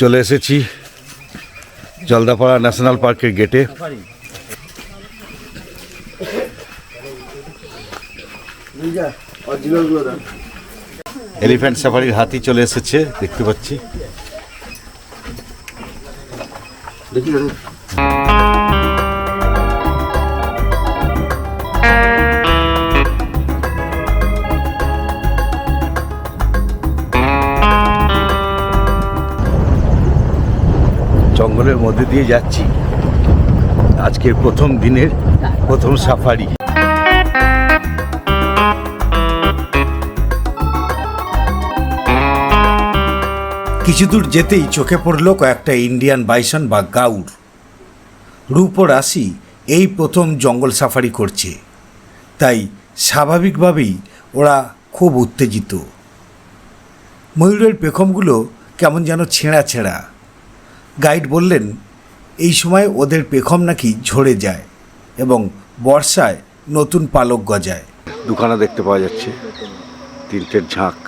চলে এসেছি জলদাপাড়া ন্যাশনাল পার্কের গেটে। এলিফ্যান্ট সাফারির হাতি চলে এসেছে দেখতে পাচ্ছি। জঙ্গলের মধ্যে দিয়ে যাচ্ছি। আজকের প্রথম দিনের প্রথম সাফারি। কিছু দূর যেতেই চোখে পড়ল কয়েকটা ইন্ডিয়ান বাইসন বা গাউর। রূপ রাশি এই প্রথম জঙ্গল সাফারি করছে। তাই স্বাভাবিকভাবেই ওরা খুব উত্তেজিত। ময়ূরের পেখমগুলো কেমন যেন ছেঁড়া ছেঁড়া। গাইড বললেন, এই সময় ওদের পেখম নাকি ঝরে যায় এবং বর্ষায় নতুন পালক গজায়। দুখানা দেখতে পাওয়া যাচ্ছে, তিনটের ঝাঁক।